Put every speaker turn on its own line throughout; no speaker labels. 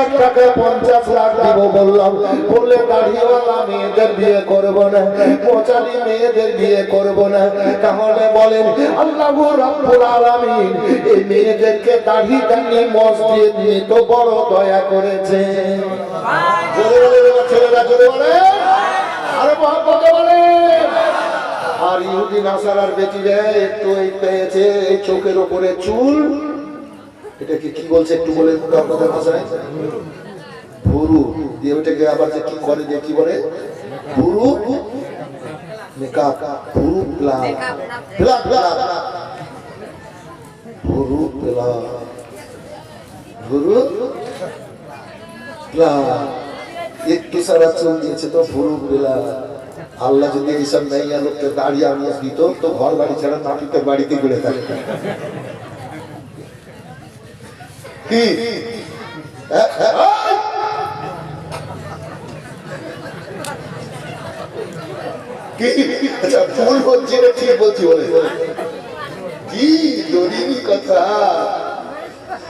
লাখ টাকা পঞ্চাশ লাখ বললাম বলে দাড়িওয়ালা মেয়েদের বিয়ে করব না মেয়েদের বিয়ে করব না। তাহলে বলেন, আল্লাহ আলামিন এই মেয়েদেরকে দাড়ি দাঁড়িয়ে তো বড় দয়া করেছে। ছেলেরা জোরে বলে। আরে মহাপতে বলে। আর বেটি যায় একটু এই পেয়েছে, এই চোখের ওপরে চুল। এটাকে কি বলছে একটু বলে আপনাদের ভাষায়? ভুরু। দিয়ে ওটাকে আবার যে কি করে দিয়ে কি বলে? ভুরু মেকআপ ভুরু একটু সারা চুল দিয়েছে তো ভুরু প্লাগ আল্লাহ যদি এইসব মেয়ে লোককে দাঁড়িয়ে আনিয়ে দিত তো ঘর বাড়ি ছাড়া নাপিতে বাড়িতে ঘুরে থাকতো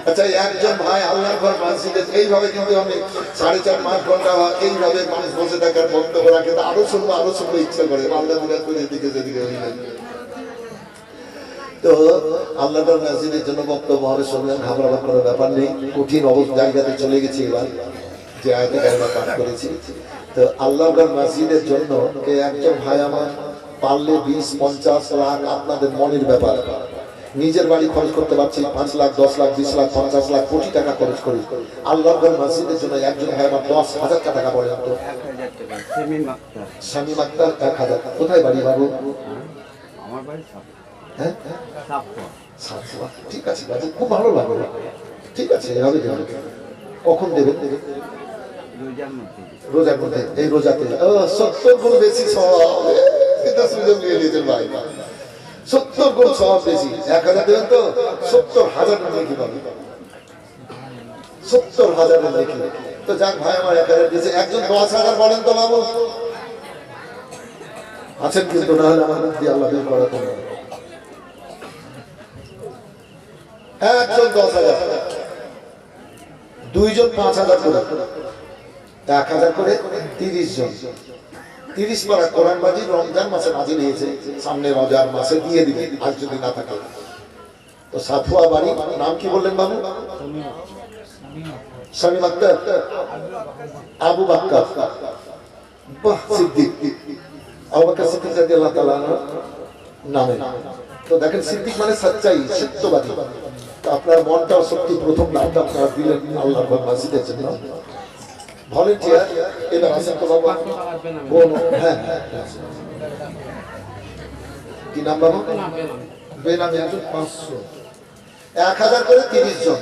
আচ্ছা আচ্ছা ভাই আল্লাহর ঘর এইভাবে আমি সাড়ে চার ঘণ্টা এইভাবে মানুষ বসে থাকার রাখে আরও শুনব আরও শুনব, ইচ্ছা করে। আল্লাহ এদিকে যায়। তো আল্লাহ মসজিদের জন্য বক্তব্য হবে শুনলেন ঘাবড়াবার কোনো ব্যাপার নেই কঠিন অবস্থা জায়গাতে চলে গেছি এবার যে আয়তে কারিমা পাঠ করেছি। তো আল্লাহর ঘর মসজিদের জন্য কে একজন ভাই আমার পারলে বিশ পঞ্চাশ লাখ আপনাদের মনের ব্যাপার। নিজের বাড়ি খরচ করতে পারছি পাঁচ লাখ দশ লাখ বিশ লাখ পঞ্চাশ লাখ কোটি টাকা খরচ করি। আল্লাহর ঘর মসজিদের জন্য একজন ভাই আমার দশ হাজার টাকা পড়ে তো
এক হাজার টাকা সেমি মাক্তার
স্বামী মাক্তার এক হাজার। কোথায় বাড়ি বাবু?
আমার বাড়ি
হ্যাঁ? ঠিক আছে খুব ভালো লাগল। ঠিক আছে এভাবে দেবেন কখন দেবেন?
মধ্যে
রোজার মধ্যে। এই রোজাতে। সত্তর গুণ বেশি সব এটা ভাই। সত্তর গুণ সব বেশি। এক হাজার দেবেন তো? সত্তর হাজার নাকি পাবে সত্তর হাজার নাকি তো যাক ভাই, আমার এক হাজার দিয়েছে একজন দশ হাজার বলেন তো বাবু। আছেন কিন্তু না হলে আমার দিয়ে আল্লাহ করা একজন দশ হাজার। দুইজন পাঁচ হাজার করে। এক হাজার করে তিরিশ জন। তিরিশ পারা কোরআন বাজি রমজান মাসে নাজিল হয়েছে সামনে রমজান মাসে দিয়ে দিবে আজ যদি না থাকে। তো সাফুয়া বাড়ি, নাম কি বললেন বাবু? শামীম আক্তার। আবু বাক্কার। বাহ, সিদ্দিক। আবু বাক্কার, সিদ্দিক রাদিয়াল্লাহু তাআলা নামে। তো দেখেন, সিদ্দিক মানে সচ্চাই, সত্যবাদী। আপনার মনটা সত্যি প্রথম নামটা আপনারা দিলেন আল্লাহ মসজিদের জন্য ভলেন্টিয়ার এবার আছেন তো বাবা হ্যাঁ। কি নাম বাবা? বেনামে একজন পাঁচশো। এক হাজার করে তিরিশ জন।